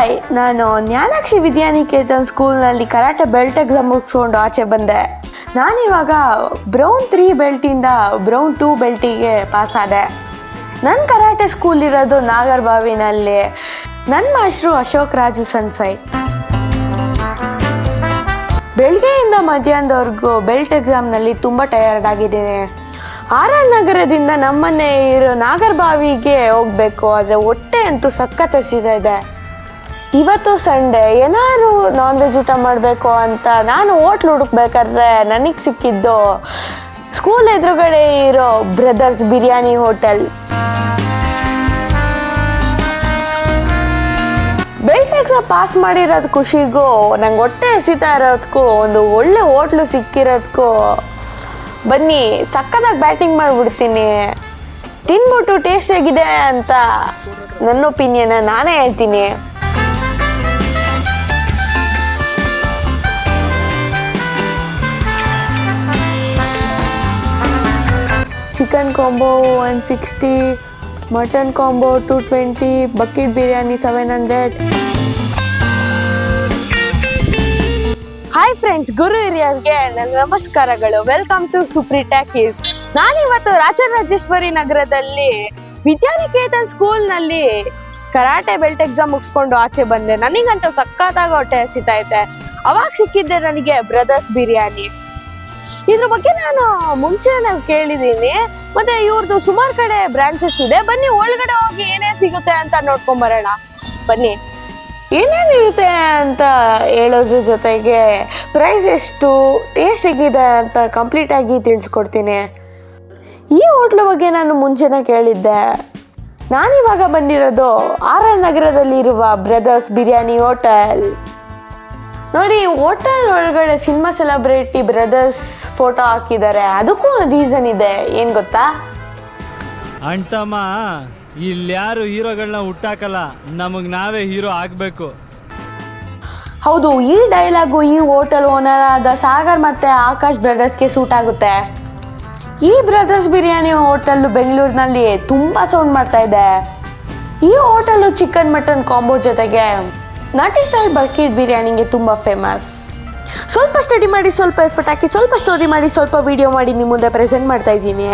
Hi ನಾನು ಜ್ಞಾನಾಕ್ಷಿ ವಿದ್ಯಾನಿಕೇತನ್ ಸ್ಕೂಲ್ನಲ್ಲಿ karate belt exam ಮುಗಿಸ್ಕೊಂಡು ಆಚೆ ಬಂದೆ. ನಾನಿವಾಗ ಬ್ರೌನ್ ತ್ರೀ ಬೆಲ್ಟಿಂದ ಬ್ರೌನ್ ಟೂ ಬೆಲ್ಟಿಗೆ ಪಾಸ್ ಆದೆ. ನನ್ನ ಕರಾಟೆ ಸ್ಕೂಲ್ ಇರೋದು ನಾಗರ್ಬಾವಿನಲ್ಲಿ. ನನ್ನ ಮಾಸ್ಟ್ರು ಅಶೋಕ್ ರಾಜು ಸನ್ಸೈ. ಬೆಳಗ್ಗೆಯಿಂದ ಮಧ್ಯಾಹ್ನದವರೆಗೂ ಬೆಲ್ಟ್ ಎಕ್ಸಾಮ್ನಲ್ಲಿ ತುಂಬ ಟಯರ್ಡ್ ಆಗಿದ್ದೀನಿ. ಆರ್ ಆರ್ ನಗರದಿಂದ ನಮ್ಮನೆ ಇರೋ ನಾಗರಬಾವಿಗೆ ಹೋಗಬೇಕು. ಆದರೆ ಹೊಟ್ಟೆ ಅಂತೂ ಸಖತ್ ಇದೆ. ಇವತ್ತು ಸಂಡೇ, ಏನಾದ್ರು ನಾನ್ ವೆಜ್ ಊಟ ಮಾಡಬೇಕು ಅಂತ ನಾನು ಹೋಟ್ಲ್ ಹುಡುಕ್ಬೇಕಾದ್ರೆ ನನಗೆ ಸಿಕ್ಕಿದ್ದು ಸ್ಕೂಲ್ ಎದುರುಗಡೆ ಇರೋ brothers biryani hotel. Exam pass ಮಾಡಿರೋದು ಖುಷಿಗೂ, ನಂಗೆ ಹೊಟ್ಟೆ ಎಸಿತಾ ಇರೋದಕ್ಕೂ ಒಂದು ಒಳ್ಳೆ ಹೋಟ್ಲು ಸಿಕ್ಕಿರೋದಕ್ಕೂ ಬನ್ನಿ ಸಕ್ಕದಾಗಿ ಬ್ಯಾಟಿಂಗ್ ಮಾಡಿಬಿಡ್ತೀನಿ. ತಿನ್ಬಿಟ್ಟು ಆಗಿದೆ ಅಂತ ನನ್ನ ಒಪಿನಿಯನ್ ನಾನೇ ಹೇಳ್ತೀನಿ. Chicken combo one sixty mutton combo two twenty bucket biryani seven hundred hi friends ಗುರು ಹಿರಿಯರ್ಗೆ ನನ್ನ ನಮಸ್ಕಾರಗಳು. ವೆಲ್ಕಮ್ ಟು ಸುಪ್ರಿ ಟ್ಯಾಕೀಸ್ ನಾನಿವತ್ತು ರಾಜರಾಜೇಶ್ವರಿ ನಗರದಲ್ಲಿ ವಿದ್ಯಾನಿಕೇತನ್ ಸ್ಕೂಲ್ನಲ್ಲಿ ಕರಾಟೆ ಬೆಲ್ಟ್ ಎಕ್ಸಾಮ್ ಮುಗಿಸ್ಕೊಂಡು ಆಚೆ ಬಂದೆ. ನನಗಂತೂ ಸಖತ್ತಾಗಿ ಹೊಟ್ಟೆ ಹಸಿತಾ ಇದೆ ಅವಾಗ ಸಿಕ್ಕಿದ್ದೆ ನನಗೆ ಬ್ರದರ್ಸ್ ಬಿರಿಯಾನಿ ಇದ್ರ ಬಗ್ಗೆ ನಾನು ಮುಂಚೆನೆ ಕೇಳಿದ್ದೀನಿ. ಮತ್ತೆ ಇವ್ರದ್ದು ಸುಮಾರು ಕಡೆ ಬ್ರಾಂಚಸ್ ಇದೆ. ಬನ್ನಿ, ಒಳಗಡೆ ಹೋಗಿ ಏನೇ ಸಿಗುತ್ತೆ ಅಂತ ನೋಡ್ಕೊಂಡ್ ಬರೋಣ. ಬನ್ನಿ. ಏನೇನಿರುತ್ತೆ ಅಂತ ಹೇಳೋದ್ರ ಜೊತೆಗೆ ಪ್ರೈಸ್ ಎಷ್ಟು ಟೇಸ್ಟ್ ಹೇಗಿದೆ ಅಂತ ಕಂಪ್ಲೀಟ್ ಆಗಿ ತಿಳಿಸ್ಕೊಡ್ತೀನಿ. ಈ ಹೋಟ್ಲ ಬಗ್ಗೆ ನಾನು ಮುಂಚೆನೇ ಕೇಳಿದ್ದೆ. ನಾನಿವಾಗ ಬಂದಿರೋದು ಆರ್ ಎನ್ ನಗರದಲ್ಲಿರುವ ಬ್ರದರ್ಸ್ ಬಿರಿಯಾನಿ ಹೋಟೆಲ್. ನೋಡಿ ಹೋಟೆಲ್ ಒಳಗಡೆ ಸಿನಿಮಾ ಸೆಲೆಬ್ರಿಟಿ ಬ್ರದರ್ಸ್ ಫೋಟೋ ಹಾಕಿದ್ದಾರೆ. ಅದಕ್ಕೂ ಒಂದು ರೀಸನ್ ಇದೆ. ಏನು ಗೊತ್ತಾ? ಅಂಟಮ್ಮ ಇಲ್ಲಿ ಯಾರು ಹೀರೋಗಳನ್ನ ಹುಟ್ಟಾಕಲ್ಲ. ನಮಗ್ ನಾವೇ ಹೀರೋ ಆಗ್ಬೇಕು. ಹೌದು ಈ ಡೈಲಾಗು ಈ ಹೋಟೆಲ್ ಓನರ್ ಆದ ಸಾಗರ್ ಮತ್ತೆ ಆಕಾಶ್ ಬ್ರದರ್ಸ್ಗೆ ಸೂಟ್ ಆಗುತ್ತೆ. ಈ ಬ್ರದರ್ಸ್ ಬಿರಿಯಾನಿ ಹೋಟೆಲ್ ಬೆಂಗಳೂರಿನಲ್ಲಿ ತುಂಬ ಸೌಂಡ್ ಮಾಡ್ತಾ ಇದೆ. ಈ ಹೋಟೆಲು ಚಿಕನ್ ಮಟನ್ ಕಾಂಬೋ ಜೊತೆಗೆ ನಾಟಿ ಸ್ಟೈಲ್ ಬಕೆಟ್ ಬಿರಿಯಾನಿಗೆ ತುಂಬ ಫೇಮಸ್ ಸ್ವಲ್ಪ ಸ್ಟಡಿ ಮಾಡಿ, ಸ್ವಲ್ಪ ಎಫರ್ಟ್ ಹಾಕಿ, ಸ್ವಲ್ಪ ಸ್ಟೋರಿ ಮಾಡಿ, ಸ್ವಲ್ಪ ವಿಡಿಯೋ ಮಾಡಿ ನಿಮ್ಮ ಮುಂದೆ ಪ್ರೆಸೆಂಟ್ ಮಾಡ್ತಾ ಇದ್ದೀನಿ.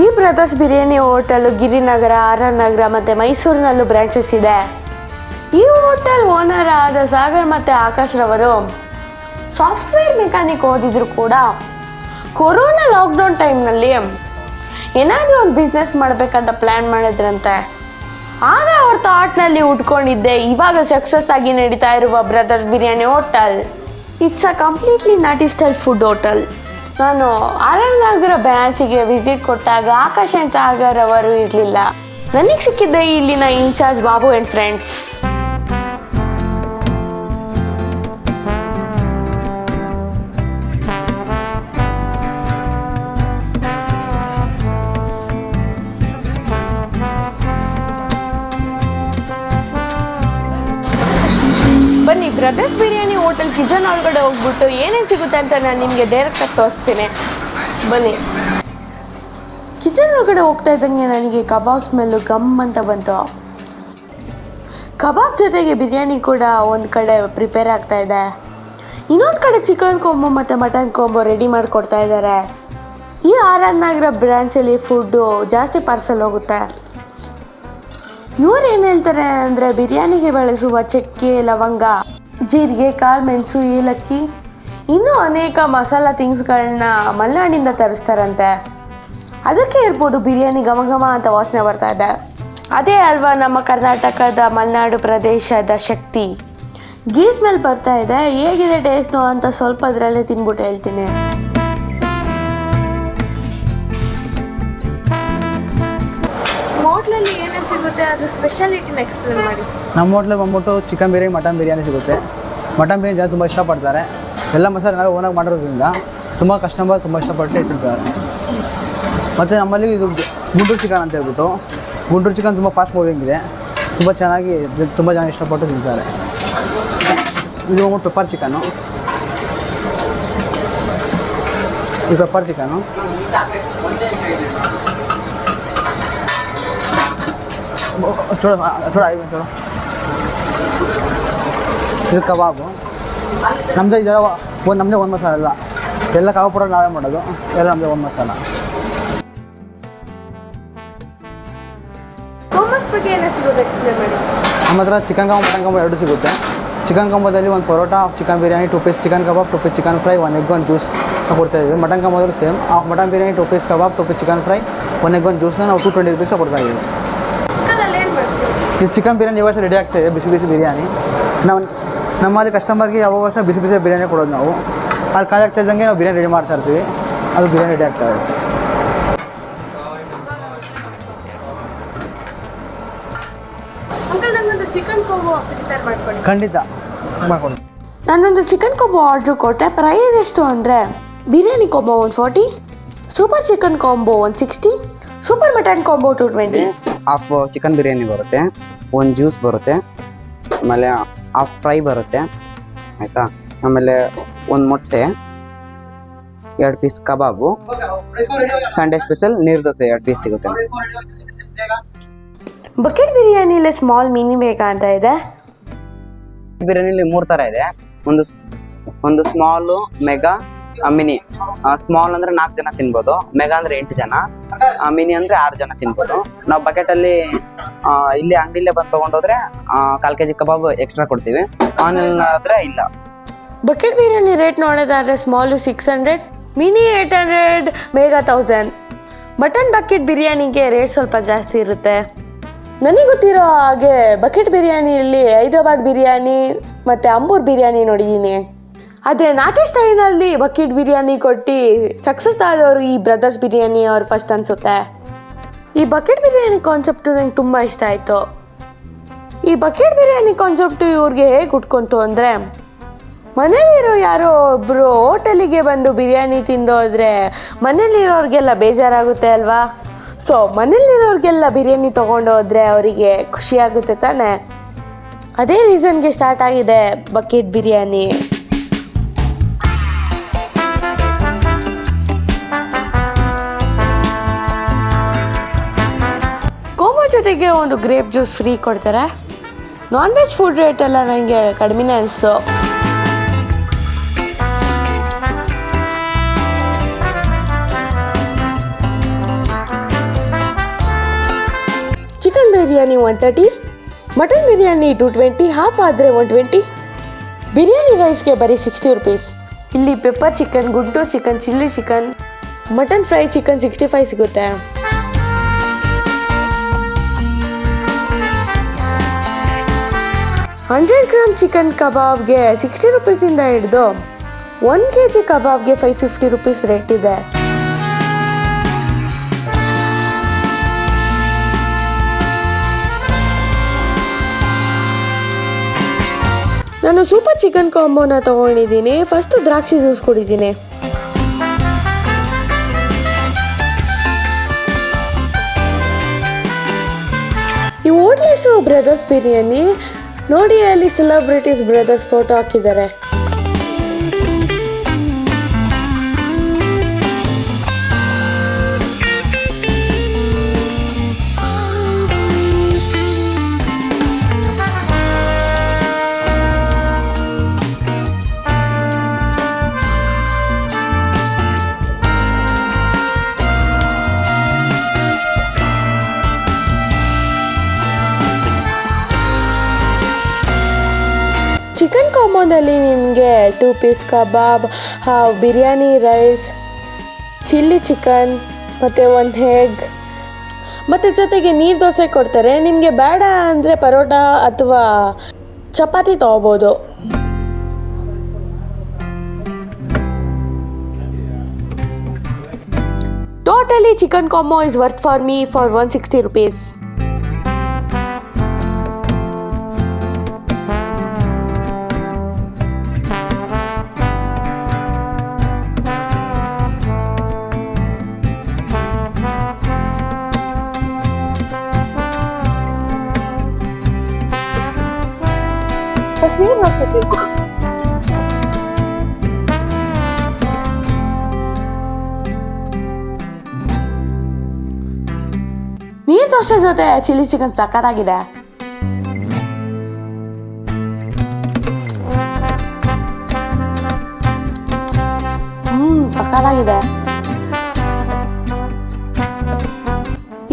ಈ brothers biryani hotel Girinagar R R Nagar ಮತ್ತು ಮೈಸೂರಿನಲ್ಲೂ ಬ್ರಾಂಚಸ್ ಇದೆ. ಈ ಹೋಟೆಲ್ ಓನರ್ ಆದ ಸಾಗರ್ ಮತ್ತು ಆಕಾಶ್ ರವರು ಸಾಫ್ಟ್ವೇರ್ ಮೆಕ್ಯಾನಿಕ್ ಓದಿದ್ರು ಕೂಡ ಕೊರೋನಾ ಲಾಕ್ಡೌನ್ ಟೈಮ್ನಲ್ಲಿ ಏನಾದರೂ ಒಂದು ಬಿಸ್ನೆಸ್ ಮಾಡಬೇಕಂತ ಪ್ಲ್ಯಾನ್ ಮಾಡಿದ್ರಂತೆ. ಆಗ ಅವ್ರ ಥಾಟ್ನಲ್ಲಿ ಉಟ್ಕೊಂಡಿದ್ದೆ. ಇವಾಗ ಸಕ್ಸಸ್ ಆಗಿ ನಡೀತಾ ಇರುವ brother biryani hotel it's a completely ನಾಟಿ ಸ್ಟೈಲ್ ಫುಡ್ ಹೋಟೆಲ್ ನಾನು ಆನಂದ್ ನಗರ ಬ್ರಾಂಚಿಗೆ ವಿಸಿಟ್ ಕೊಟ್ಟಾಗ ಆಕಾಶ್ ಅಂಡ್ ಸಾಗರ್ ಅವರು ಇರಲಿಲ್ಲ. ನನಗೆ ಸಿಕ್ಕಿದ್ದೆ ಇಲ್ಲಿನ incharge Babu and friends kitchen ಒಳಗಡೆ ಹೋಗ್ಬಿಟ್ಟು ಏನೇನು ಸಿಗುತ್ತೆ ಅಂತ ನಾನು ನಿಮಗೆ ಡೈರೆಕ್ಟಾಗಿ ತೋರಿಸ್ತೀನಿ. ಬನ್ನಿ. ಕಿಚನ್ ಒಳಗಡೆ ಹೋಗ್ತಾ ಇದ್ದಂಗೆ ನನಗೆ ಕಬಾಬ್ ಸ್ಮೆಲ್ಲು ಗಮ್ ಅಂತ ಬಂತು. ಕಬಾಬ್ ಜೊತೆಗೆ ಬಿರಿಯಾನಿ ಕೂಡ ಒಂದು ಕಡೆ ಪ್ರಿಪೇರ್ ಆಗ್ತಾ ಇದೆ. ಇನ್ನೊಂದು ಕಡೆ ಚಿಕನ್ ಕೊಂಬು ಮತ್ತು ಮಟನ್ ಕೊಂಬು ರೆಡಿ ಮಾಡಿಕೊಡ್ತಾ ಇದ್ದಾರೆ ಈ ಆರ್ ಆರ್ ನಗರ ಬ್ರ್ಯಾಂಚಲ್ಲಿ ಫುಡ್ಡು ಜಾಸ್ತಿ ಪಾರ್ಸಲ್ ಹೋಗುತ್ತೆ. ಇವ್ರು ಏನು ಹೇಳ್ತಾರೆ ಅಂದರೆ ಬಿರಿಯಾನಿಗೆ ಬಳಸುವ ಚಕ್ಕೆ, ಲವಂಗ. ಜೀರಿಗೆ, ಕಾಳು, ಮೆಣಸು, ಏಲಕ್ಕಿ, ಇನ್ನೂ ಅನೇಕ ಮಸಾಲ ತಿಂಗ್ಸ್ಗಳನ್ನ ಮಲೆನಾಡಿಂದ ತರಿಸ್ತಾರಂತೆ. ಅದಕ್ಕೆ ಇರ್ಬೋದು ಬಿರಿಯಾನಿ ಘಮ ಘಮ ಅಂತ ವಾಸನೆ ಬರ್ತಾ ಇದೆ. ಅದೇ ಅಲ್ವಾ ನಮ್ಮ ಕರ್ನಾಟಕದ ಮಲೆನಾಡು ಪ್ರದೇಶದ ಶಕ್ತಿ. ಗೀ ಮೇಲೆ ಬರ್ತಾ ಇದೆ. ಹೇಗಿದೆ ಟೇಸ್ಟು ಅಂತ ಸ್ವಲ್ಪ ಅದರಲ್ಲೇ ತಿನ್ಬಿಟ್ಟು ಹೇಳ್ತೀನಿ. ಹೋಟ್ಲಲ್ಲಿ ಸಿಗುತ್ತೆ, ಅದು ಸ್ಪೆಷಾಲಿಟಿನ ಎಕ್ಸ್ಪ್ಲೇನ್ ಮಾಡಿ. ನಮ್ಮ ಹೋಟ್ಲಲ್ಲಿ ಬಂದ್ಬಿಟ್ಟು ಚಿಕನ್ ಬಿರಿಯಾನಿ ಮಟನ್ ಬಿರಿಯಾನಿ ಸಿಗುತ್ತೆ. ಮಟನ್ ಬಿರಿಯಾನಿ ಜನ ತುಂಬ ಇಷ್ಟಪಡ್ತಾರೆ. ಎಲ್ಲ ಮಸಾಲೆ ನಾವು ಓನಾಗಿ ಮಾಡಿರೋದ್ರಿಂದ ತುಂಬ ಕಸ್ಟಮರ್ ತುಂಬ ಇಷ್ಟಪಟ್ಟು ಇಟ್ಟಿರ್ತಾರೆ. ಮತ್ತು ನಮ್ಮಲ್ಲಿ ಇದು ಗುಂಡೂರು ಚಿಕನ್ ಅಂತ ಹೇಳ್ಬಿಟ್ಟು ಗುಂಡೂರು ಚಿಕನ್ ತುಂಬ ಫಾಸ್ಟ್ ಮೂವಿಂಗ್ ಇದೆ. ತುಂಬ ಚೆನ್ನಾಗಿ, ತುಂಬ ಜನ ಇಷ್ಟಪಟ್ಟು ತಿಂತಾರೆ. ಇದು ಬಂದ್ಬಿಟ್ಟು ಪೆಪ್ಪರ್ ಚಿಕನು ಇದು ಪೆಪ್ಪರ್ ಚಿಕನು थोड़ा थोड़ा आगे ಇದು ಕಬಾಬು. ನಮ್ಮದೇ ಇದೆಲ್ಲ ಒಂದು ನಮ್ಮದೇ ಒಂದು ಮಸಾಲ ಅಲ್ಲ. ಎಲ್ಲ ಕಬಾಬ್ ಕೂಡ ನಾವೇ ಮಾಡೋದು. ಎಲ್ಲ ನಮ್ಮದೇ ಒಂದು ಮಸಾಲ. ನಮ್ಮ ಹತ್ರ ಚಿಕನ್ ಕಂಬ ಮಟನ್ ಕಂಬ ಎರಡು ಸಿಗುತ್ತೆ. ಚಿಕನ್ ಕಂಬದಲ್ಲಿ ಒಂದು parotta chicken biryani two piece chicken kebab two piece chicken fry one egg ಒಂದು ಜ್ಯೂಸ್ ಕೊಡ್ತಾ ಇದ್ದೀವಿ. ಮಟನ್ ಕಂಬದಲ್ಲೂ ಸೇಮ್. ಆ mutton biryani two piece kebab two piece chicken fry one egg ಒಂದು ಜ್ಯೂಸ್ನ ನಾವು ಟು ಟ್ವೆಂಟಿ ರುಪೀಸ್ ಕೊಡ್ತಾ ಇದ್ದೀವಿ. ಇದು ಚಿಕನ್ ಬಿರಿಯಾನಿ ಯಾವಾಗ ರೆಡಿ ಆಗ್ತಾಯಿದೆ ಬಿಸಿ ಬಿಸಿ ಬಿರಿಯಾನಿ. ನಾವು ನಮ್ಮಲ್ಲಿ ಕಸ್ಟಮರ್ಗೆ ಯಾವಾಗ ವರ್ಷ ಬಿಸಿ ಬಿಸಿ ಬಿರಿಯಾನಿ ಕೊಡೋದು ನಾವು. ಅಲ್ಲಿ ಕಾಯಿ ಆಗ್ತಾ ಇದ್ದಂಗೆ ನಾವು ಬಿರಿಯಾನಿ ರೆಡಿ ಮಾಡ್ತಾ ಇರ್ತೀವಿ. ಅದು ಬಿರಿಯಾನಿ ರೆಡಿ ಆಗ್ತಾ ಇರುತ್ತೆ. ಮಾಡ್ಕೊಳ್ಳಿ. ಖಂಡಿತ. ಮಾಡ್ಕೊಂಡು. ನಾನೊಂದು ಚಿಕನ್ ಕೋಬೋ ಆರ್ಡ್ರ್ ಕೊಟ್ಟೆ. ಪ್ರೈಸ್ ಎಷ್ಟು ಅಂದರೆ biryani combo one forty super chicken combo one sixty super mutton combo two twenty half chicken biryani ಬರುತ್ತೆ ಒಂದು ಜ್ಯೂಸ್ ಬರುತ್ತೆ ಆಮೇಲೆ ಹಾಫ್ ಫ್ರೈ ಬರುತ್ತೆ ಆಯಿತಾ? ಆಮೇಲೆ ಒಂದು ಮೊಟ್ಟೆ ಎರಡು ಪೀಸ್ ಕಬಾಬು ಸಂಡೇ ಸ್ಪೆಷಲ್ ನೀರು ದೋಸೆ ಎರಡು ಪೀಸ್ ಸಿಗುತ್ತೆ. ಬಕೆಟ್ ಬಿರಿಯಾನಿಲಿ ಸ್ಮಾಲ್ ಮಿನಿ ಬೇಕಾ ಅಂತ ಇದೆ? ಬಿರಿಯಾನಿಲಿ ಮೂರು ಥರ ಇದೆ. ಒಂದು ಒಂದು ಸ್ಮಾಲು ಮೆಗಾ ಮಿನಿ ಸ್ಮಾಲ್ ಅಂದ್ರೆ ನಾಲ್ಕು ಜನ ತಿನ್ಬೋದು, ಮೆಗಾ ಅಂದ್ರೆ ಎಂಟು ಜನ ಮಿನಿ ಅಂದ್ರೆ ಆರು ಜನ ತಿನ್ಬೋದು. ನಾವು ಬಕೆಟಲ್ಲಿ ಇಲ್ಲಿ ಅಂಗಡಿಲೇ ಬಂದು ತಗೊಂಡೋದ್ರೆ ಕಾಲು ಕೆಜಿ ಕಬಾಬ್ ಎಕ್ಸ್ಟ್ರಾ ಕೊಡ್ತೀವಿ. ಆನ್ಲೈನ್ ಆದ್ರೆ ಇಲ್ಲ. ಬಕೆಟ್ ಬಿರಿಯಾನಿ ರೇಟ್ ನೋಡೋದಾದ್ರೆ small six hundred mini eight hundred mega thousand mutton bucket ಬಿರಿಯಾನಿಗೆ rate ಸ್ವಲ್ಪ ಜಾಸ್ತಿ ಇರುತ್ತೆ. ನನಗೆ ಗೊತ್ತಿರೋ ಹಾಗೆ ಬಕೆಟ್ ಬಿರಿಯಾನಿಯಲ್ಲಿ ಹೈದ್ರಾಬಾದ್ ಬಿರಿಯಾನಿ ಮತ್ತು ಅಂಬೂರ್ ಬಿರಿಯಾನಿ ನೋಡಿದ್ದೀನಿ ಆದರೆ ನಾಟಿ ಸ್ಟೈಲ್ನಲ್ಲಿ ಬಕೆಟ್ ಬಿರಿಯಾನಿ ಕೊಟ್ಟು ಸಕ್ಸಸ್ ಆದವರು ಈ ಬ್ರದರ್ಸ್ ಬಿರಿಯಾನಿ ಅವ್ರು ಫಸ್ಟ್ ಅನಿಸುತ್ತೆ. ಈ ಬಕೆಟ್ ಬಿರಿಯಾನಿ ಕಾನ್ಸೆಪ್ಟು ನಂಗೆ ತುಂಬ ಇಷ್ಟ ಆಯಿತು. ಈ ಬಕೆಟ್ ಬಿರಿಯಾನಿ ಕಾನ್ಸೆಪ್ಟು ಇವ್ರಿಗೆ ಹೇಗೆ ಉಟ್ಕೊಂತು ಅಂದರೆ, ಮನೇಲಿರೋ ಯಾರೋ ಒಬ್ಬರು ಹೋಟೆಲಿಗೆ ಬಂದು ಬಿರಿಯಾನಿ ತಿಂದೋದ್ರೆ ಮನೇಲಿರೋರಿಗೆಲ್ಲ ಬೇಜಾರಾಗುತ್ತೆ ಅಲ್ವಾ? ಸೊ ಮನೇಲಿರೋರಿಗೆಲ್ಲ ಬಿರಿಯಾನಿ ತೊಗೊಂಡೋದ್ರೆ ಅವರಿಗೆ ಖುಷಿಯಾಗುತ್ತೆ ತಾನೇ? ಅದೇ ರೀಸನ್ಗೆ ಸ್ಟಾರ್ಟ್ ಆಗಿದೆ ಬಕೆಟ್ ಬಿರಿಯಾನಿ. ಜೊತೆಗೆ ಒಂದು ಗ್ರೇಪ್ ಜ್ಯೂಸ್ ಫ್ರೀ ಕೊಡ್ತಾರೆ. ನಾನ್ ವೆಜ್ ಫುಡ್ ರೇಟ್ ಎಲ್ಲ ನನಗೆ ಕಡಿಮೆನೇ ಅನಿಸ್ತು. Chicken biryani one thirty mutton biryani two twenty half ಆದರೆ ಒನ್ ಟ್ವೆಂಟಿ ಬಿರಿಯಾನಿ ರೈಸ್ಗೆ ಬರೀ ಸಿಕ್ಸ್ಟಿ ರುಪೀಸ್ ಇಲ್ಲಿ pepper chicken Guntur chicken chilli chicken mutton fry chicken sixty five ಸಿಗುತ್ತೆ. ಹಂಡ್ರೆಡ್ ಗ್ರಾಮ್ ಚಿಕನ್ ಕಬಾಬ್ಗೆ ಸಿಕ್ಸ್ಟಿ ರುಪೀಸಿಂದ ಹಿಡಿದು ಒನ್ ಕೆ ಜಿ ಕಬಾಬ್ಗೆ five fifty rupees rate ಇದೆ. ನಾನು ಸೂಪರ್ ಚಿಕನ್ ಕಾಂಬೋನ ತಗೊಂಡಿದ್ದೀನಿ. ಫಸ್ಟ್ ದ್ರಾಕ್ಷಿ ಜ್ಯೂಸ್ ಕುಡಿದ್ದೀನಿ ಈ ಓಟ್ಲೆಸು ಬ್ರದರ್ಸ್ ಬಿರಿಯಾನಿ ನೋಡಿ ಅಲ್ಲಿ ಸೆಲೆಬ್ರಿಟೀಸ್ ಬ್ರದರ್ಸ್ ಫೋಟೋ ಹಾಕಿದ್ದಾರೆ. ಕಾಂಬೋದಲ್ಲಿ ನಿಮಗೆ two piece kebab biryani rice chilli chicken ಮತ್ತು ಒಂದು ಹೆಗ್ ಮತ್ತು ಜೊತೆಗೆ ನೀರು ದೋಸೆ ಕೊಡ್ತಾರೆ. ನಿಮಗೆ ಬೇಡ ಅಂದರೆ ಪರೋಟ ಅಥವಾ ಚಪಾತಿ ತೊಗೋಬೋದು. Totally chicken combo is worth for me for one sixty rupees ನೀರು ನಾವು ನೀರು ದೋಸೆ ಜೊತೆ ಚಿಲ್ಲಿ ಚಿಕನ್ ಸಕ್ಕತ್ತಾಗಿದೆ ಹ್ಮ್ ಸಕ್ಕತ್ತಾಗಿದೆ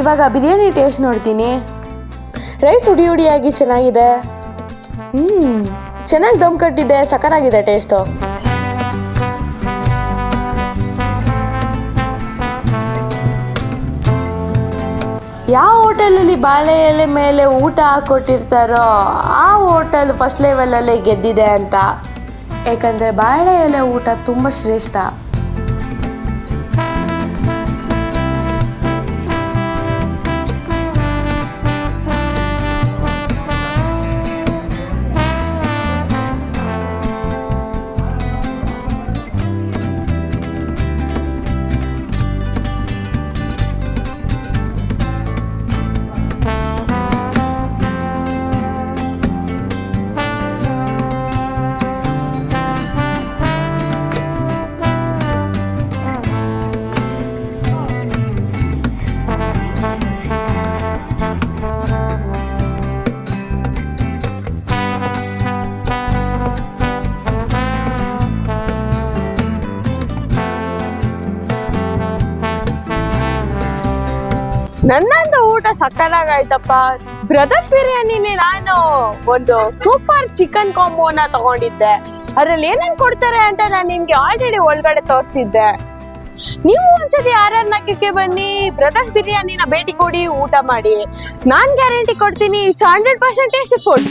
ಇವಾಗ ಬಿರಿಯಾನಿ ಟೇಸ್ಟ್ ನೋಡ್ತೀನಿ. ರೈಸ್ ಉಡಿ ಉಡಿಯಾಗಿ ಚೆನ್ನಾಗಿದೆ. ಹ್ಮ್, ಚೆನ್ನಾಗಿ ದಮ್ ಕಟ್ಟಿದೆ ಸಖತ್ತಾಗಿದೆ ಟೇಸ್ಟು ಯಾವ ಹೋಟೆಲಲ್ಲಿ ಬಾಳೆ ಎಲೆ ಮೇಲೆ ಊಟ ಹಾಕೊಟ್ಟಿರ್ತಾರೋ, ಆ ಹೋಟೆಲ್ ಫಸ್ಟ್ ಲೆವೆಲಲ್ಲೇ ಗೆದ್ದಿದೆ ಅಂತ. ಏಕೆಂದರೆ ಬಾಳೆ ಎಲೆ ಊಟ ತುಂಬ ಶ್ರೇಷ್ಠ. ನನ್ನಂದು ಊಟ ಸಕ್ಕತ್ತಾಗಾಯ್ತಪ್ಪ. ಬ್ರದರ್ಸ್ ಬಿರಿಯಾನಿನೇ ನಾನು ಒಂದು ಸೂಪರ್ ಚಿಕನ್ ಕಾಂಬೋನ ತಗೊಂಡಿದ್ದೆ. ಅದ್ರಲ್ಲಿ ಏನೇನ್ ಕೊಡ್ತಾರೆ ಅಂತ ನಾನು ನಿಮ್ಗೆ ಆಲ್ರೆಡಿ ಒಳಗಡೆ ತೋರಿಸಿದ್ದೆ. ನೀವು ಒಂದ್ಸತಿ ಆರ್ ಆರ್ ನಾಲ್ಕಕ್ಕೆ ಬನ್ನಿ ಬ್ರದರ್ಸ್ ಬಿರಿಯಾನಿನ ಭೇಟಿ ಕೊಡಿ, ಊಟ ಮಾಡಿ. ನಾನ್ ಗ್ಯಾರಂಟಿ ಕೊಡ್ತೀನಿ ಇಟ್ಸ್ ಹಂಡ್ರೆಡ್ ಪರ್ಸೆಂಟೇಜ್ ಫುಡ್